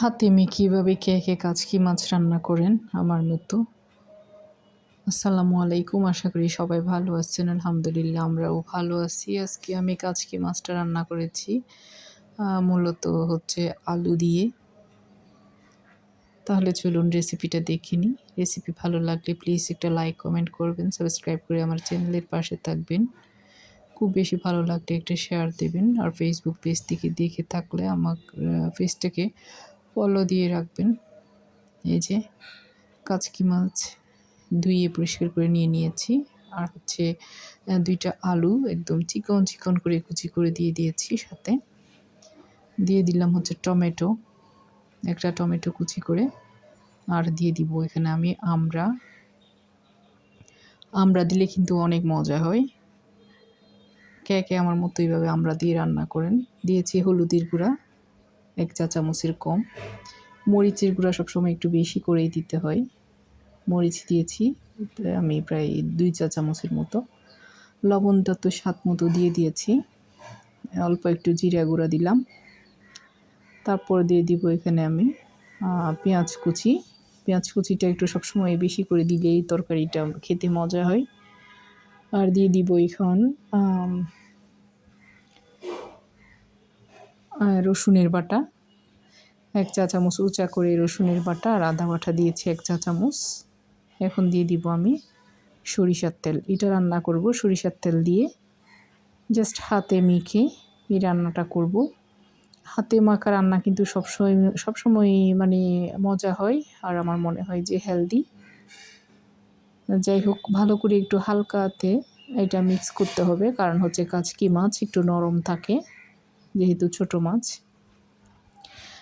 হাতে এভাবে কে কে কাচকি মাছ রান্না করেন? আমার মতো। আসসালামু আলাইকুম, আশা করি সবাই ভালো আছেন। আলহামদুলিল্লাহ, আমরাও ভালো আছি। আজকে আমি কাচকি মাছটা রান্না করেছি মূলত হচ্ছে আলু দিয়ে। তাহলে চলুন রেসিপিটা দেখে নিই। রেসিপি ভালো লাগলে প্লিজ একটা লাইক, কমেন্ট করবেন, সাবস্ক্রাইব করে আমার চ্যানেলের পাশে থাকবেন। খুব বেশি ভালো লাগলে একটা শেয়ার দেবেন। আর ফেসবুক পেজ থেকে দেখে থাকলে আমার পেজটাকে ফলো দিয়ে রাখবেন। এই যে কাচকি মাছ ধুয়ে পরিষ্কার করে নিয়ে নিয়েছি। আর হচ্ছে দুইটা আলু একদম চিকন চিকন করে কুচি করে দিয়ে দিয়েছি সাথে। দিয়ে দিলাম হচ্ছে টমেটো, একটা টমেটো কুচি করে। আর দিয়ে দিব এখানে আমি আমরা আমড়া দিলে কিন্তু অনেক মজা হয়। কে কে আমার মতো এইভাবে আমরা দিয়ে রান্না করেন? দিয়েছি হলুদের গুঁড়া। এক চা চামচের কম। মরিচের গুঁড়া সবসময় একটু বেশি করেই দিতে হয়। মরিচ দিয়েছি আমি প্রায় দুই চা চামচের মতো। লবণটা তো স্বাদ মতো দিয়ে দিয়েছি। অল্প একটু জিরা গুঁড়া দিলাম। তারপর দিয়ে দিব এখানে আমি পেঁয়াজ কুচি। পেঁয়াজ কুচিটা একটু সবসময় বেশি করে দিলেই তরকারিটা খেতে মজা হয়। আর দিয়ে দিব এখন আম, আহ, রসুনের বাটা। এক চা চামচ উঁচা করে রসুনের বাটা আর আদা বাটা দিয়েছি এক চা চামচ। এখন দিয়ে দিব আমি সরিষার তেল। এটা রান্না করব সরিষার তেল দিয়ে। জাস্ট হাতে মেখে এই রান্নাটা করব। হাতে মাখা রান্না কিন্তু সবসময় সবসময় মানে মজা হয় আর আমার মনে হয় যে হেলদি যাই হোক, ভালো করে একটু হালকাতে এটা মিক্স করতে হবে। কারণ হচ্ছে কাচকি মাছ একটু নরম থাকে। যেহেতু ছোট মাছ।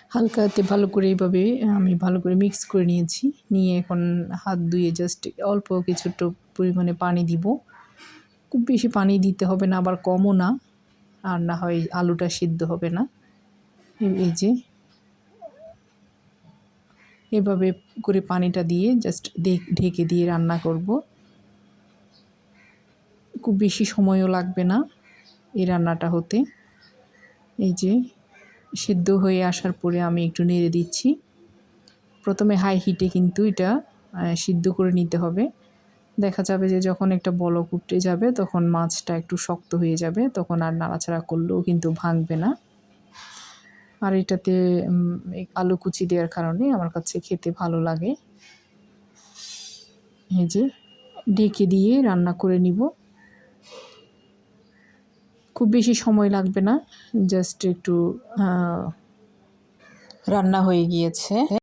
হালকাতে ভালো করে এইভাবে আমি ভালো করে মিক্স করে নিয়েছি। নিয়ে এখন হাত ধুয়ে জাস্ট অল্প কিছুটা পরিমাণে পানি দিব। খুব বেশি পানি দিতে হবে না, আবার কমও না। আর না হয় আলুটা সিদ্ধ হবে না। এই- যে। এভাবে করে পানিটা দিয়ে জাস্ট ঢেকে দিয়ে রান্না করব। খুব বেশি সময়ও লাগবে না এই রান্নাটা হতে। এই যে সিদ্ধ হয়ে আসার পরে আমি একটু নেড়ে দিচ্ছি। প্রথমে হাই হিটে কিন্তু এটা সিদ্ধ করে নিতে হবে। দেখা যাবে যে যখন একটা বলক উঠে যাবে, তখন মাছটা একটু শক্ত হয়ে যাবে, তখন আর নাড়াচাড়া করলেও কিন্তু ভাঙবে না। আর এটাতে আলু কুচি দেওয়ার কারণে আমার কাছে খেতে ভালো লাগে। এই যে ঢেকে দিয়ে রান্না করে নিব। খুব বেশি সময় লাগবে না। জাস্ট একটু রান্না হয়ে গিয়েছে।